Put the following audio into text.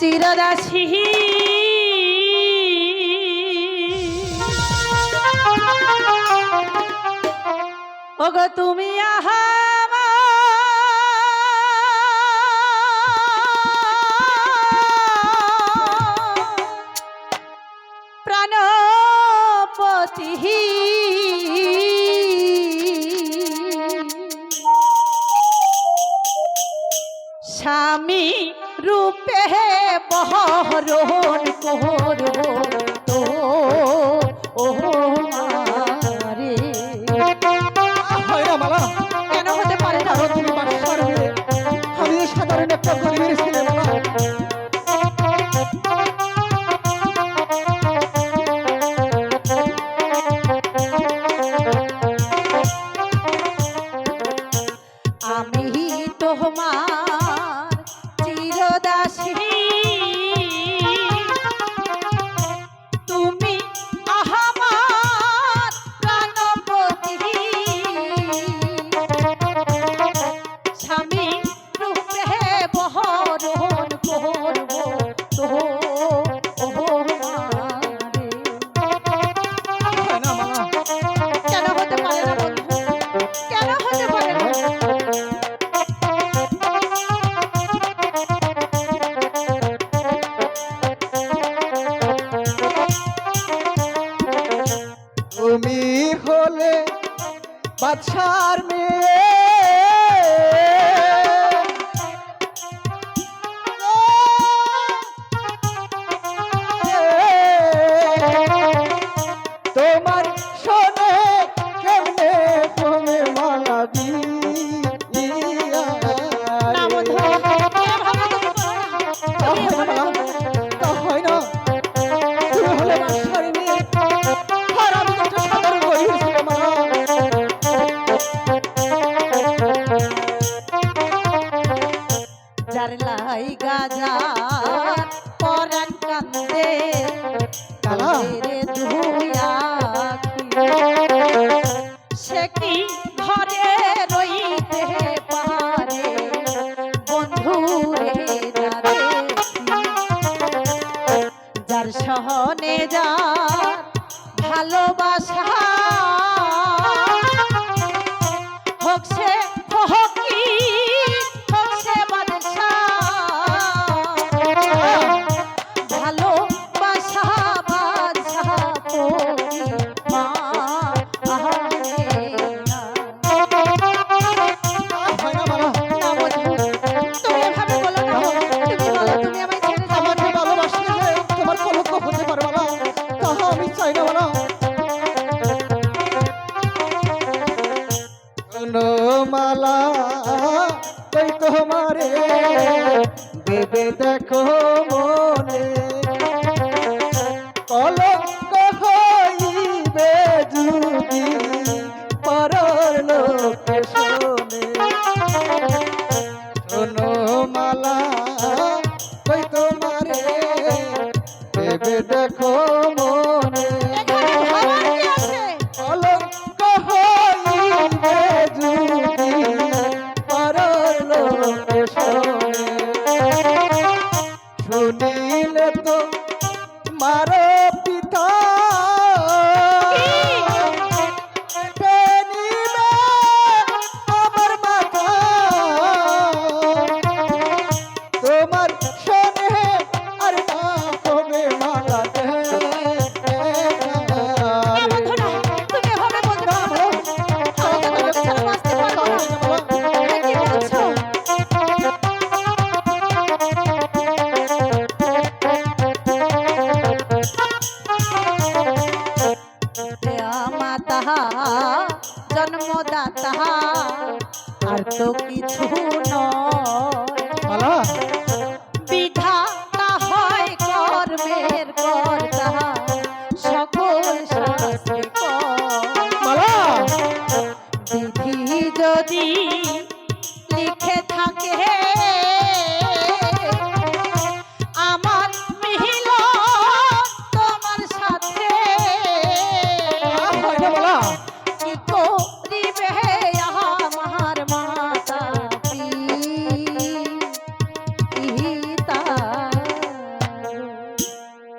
চিরদাসী। ওগো তুমি স্বামী রূপে বহরণ করব বাদশার মেয়ে গাজার লাই গাজা পরান কান্দে সে কি ঘরে রইতে পারে? বন্ধু যার সহনে যা ভালোবাসা। হোক সে মালা কই তোমারে। দেবে দেখো মনে। আর তো কিছু নয়।